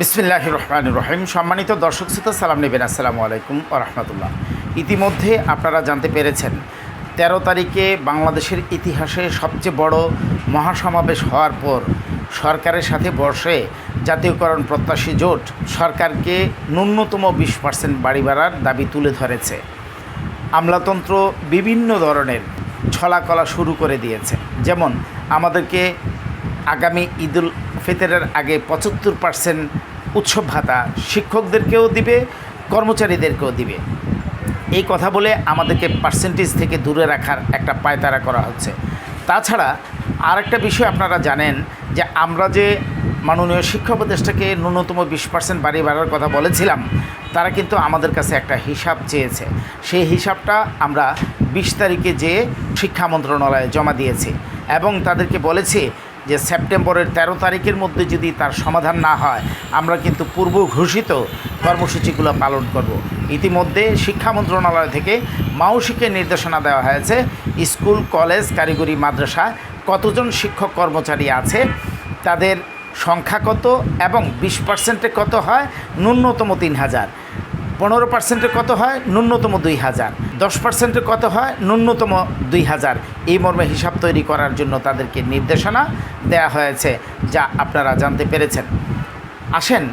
বিসমিল্লাহ রহমান রহিম। সম্মানিত দর্শক শ্রোতা, সালাম নেবেন। আসসালামু আলাইকুম রহমতুল্লাহ। ইতিমধ্যে আপনারা জানতে পেরেছেন, তেরো তারিখে বাংলাদেশের ইতিহাসে সবচেয়ে বড় মহাসমাবেশ হওয়ার পর সরকারের সাথে বসে জাতীয়করণ প্রত্যাশী জোট সরকারকে ন্যূনতম বিশ পার্সেন্ট বাড়ি বাড়ার দাবি তুলে ধরেছে। আমলাতন্ত্র বিভিন্ন ধরনের ছলাকলা শুরু করে দিয়েছে। যেমন, আমাদেরকে আগামী ঈদুল ফিতরের আগে পঁচাত্তর পার্সেন্ট উৎসব ভাতা শিক্ষকদেরকেও দিবে, কর্মচারীদেরকেও দিবে। এই কথা বলে আমাদেরকে পার্সেন্টেজ থেকে দূরে রাখার একটা পায়তারা করা হচ্ছে। তাছাড়া আরেকটা বিষয় আপনারা জানেন যে আমরা যে মাননীয় শিক্ষা উপদেষ্টাকে ন্যূনতম বিশ পার্সেন্ট বাড়ি বাড়ার কথা বলেছিলাম, তারা কিন্তু আমাদের কাছে একটা হিসাব চেয়েছে। সেই হিসাবটা আমরা বিশ তারিখে যে শিক্ষা মন্ত্রণালয়ে জমা দিয়েছি এবং তাদেরকে বলেছি যে সেপ্টেম্বরের ১৩ তারিখের মধ্যে যদি তার সমাধান না হয়, আমরা কিন্তু পূর্ব ঘোষিত কর্মসূচিগুলো পালন করব। ইতিমধ্যে শিক্ষা মন্ত্রণালয় থেকে মাউসিকে নির্দেশনা দেওয়া হয়েছে, স্কুল, কলেজ, কারিগরি, মাদ্রাসা কতজন শিক্ষক কর্মচারী আছে, তাদের সংখ্যা কত এবং বিশ পার্সেন্টে কত হয়, ন্যূনতম তিন হাজার পনেরো পার্সেন্টে কত হয়? ন্যূনতম দুই হাজার। দশ পার্সেন্টে কত হয়? ন্যূনতম দুই হাজার। এই মর্মে হিসাব তৈরি করার জন্য তাদেরকে নির্দেশনা দেয়া হয়েছে, যা আপনারা জানতে পেরেছেন। আসেন,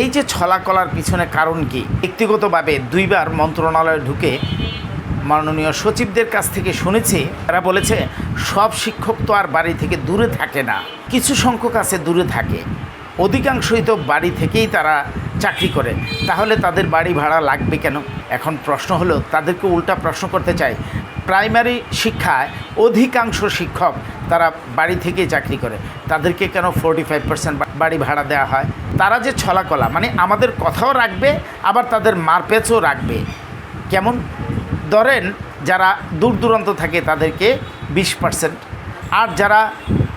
এই যে ছলাকলার পিছনে কারণ কি? ব্যক্তিগতভাবে দুইবার মন্ত্রণালয়ে ঢুকে মাননীয় সচিবদের কাছ থেকে শুনেছি, তারা বলেছে, সব শিক্ষক তো আর বাড়ি থেকে দূরে থাকে না। কিছু সংখ্যক আছে দূরে থাকে। অধিকাংশই তো বাড়ি থেকেই তারা চাকরি করে। তাহলে তাদের বাড়ি ভাড়া লাগবে কেন? এখন প্রশ্ন হলো, তাদেরকে উল্টা প্রশ্ন করতে চাই। প্রাইমারি শিক্ষায় অধিকাংশ শিক্ষক তারা বাড়ি থেকেই চাকরি করে। তাদেরকে কেন ফোরটি ফাইভ পার্সেন্ট বাড়ি ভাড়া দেওয়া হয়? তারা যে ছলাকলা মানে আমাদের কথাও রাখবে, আবার তাদের মারপেচও রাখবে। কেমন? ধরেন যারা দূর দূরান্ত থাকে তাদেরকে বিশ পার্সেন্ট আর যারা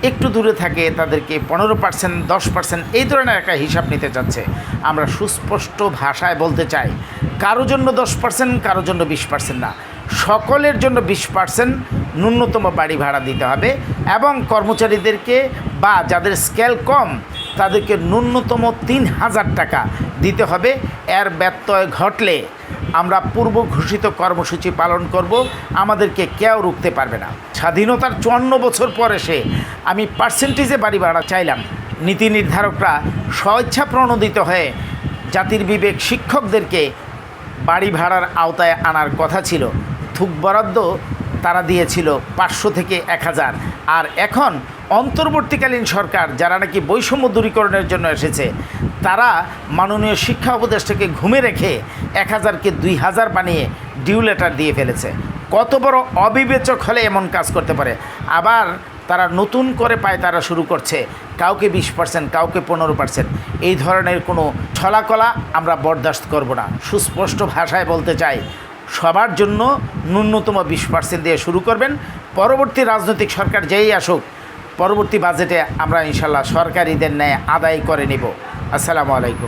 একটু দূরে থাকে, তাদেরকে পনেরো পার্সেন্ট, দশ পার্সেন্ট, এই ধরনের একটা হিসাব নিতে চাচ্ছে আমরা সুস্পষ্ট ভাষায় বলতে চাই, কারও জন্য দশ পার্সেন্ট, কারও জন্য বিশ পার্সেন্ট না। সকলের জন্য বিশ পার্সেন্ট ন্যূনতম বাড়ি ভাড়া দিতে হবে এবং কর্মচারীদেরকে বা যাদের স্কেল কম, তাদেরকে ন্যূনতম তিন হাজার টাকা দিতে হবে। এর ব্যত্যয় ঘটলে আমরা পূর্ব ঘোষিত কর্মসূচি পালন করব, আমাদেরকে কেউ রুখতে পারবে না। স্বাধীনতার চুয়ান্ন বছর পর এসে আমি পার্সেন্টেজে বাড়ি ভাড়া চাইলাম। নীতি নির্ধারকরা স্বেচ্ছা প্রণোদিত হয়ে জাতির বিবেক শিক্ষকদেরকে বাড়ি ভাড়ার আওতায় আনার কথা ছিল। থুক বরাদ্দ তারা দিয়েছিল পাঁচশো থেকে এক হাজার। আর এখন অন্তর্বর্তীকালীন সরকার, যারা নাকি বৈষম্য দূরীকরণের জন্য এসেছে, তারা মাননীয় শিক্ষা উপদেষ্টাকে ঘুমে রেখে এক হাজারকে দুই হাজার বানিয়ে ডিউ লেটার দিয়ে ফেলেছে। কত বড় অবিবেচক হলে এমন কাজ করতে পারে। আবার তারা নতুন করে পায় তারা শুরু করছে, কাউকে বিশ পার্সেন্ট, কাউকে পনেরো পার্সেন্ট। এই ধরনের কোনো ছলাকলা আমরা বরদাস্ত করব না। সুস্পষ্ট ভাষায় বলতে চাই সবার জন্য ন্যূনতম বিশ পার্সেন্ট দিয়ে শুরু করবেন। পরবর্তী রাজনৈতিক সরকার যেই আসুক, পরবর্তী বাজেটে আমরা ইনশাল্লাহ সরকারিদের ন্যায় আদায় করে নেব। আসসালামু আলাইকুম।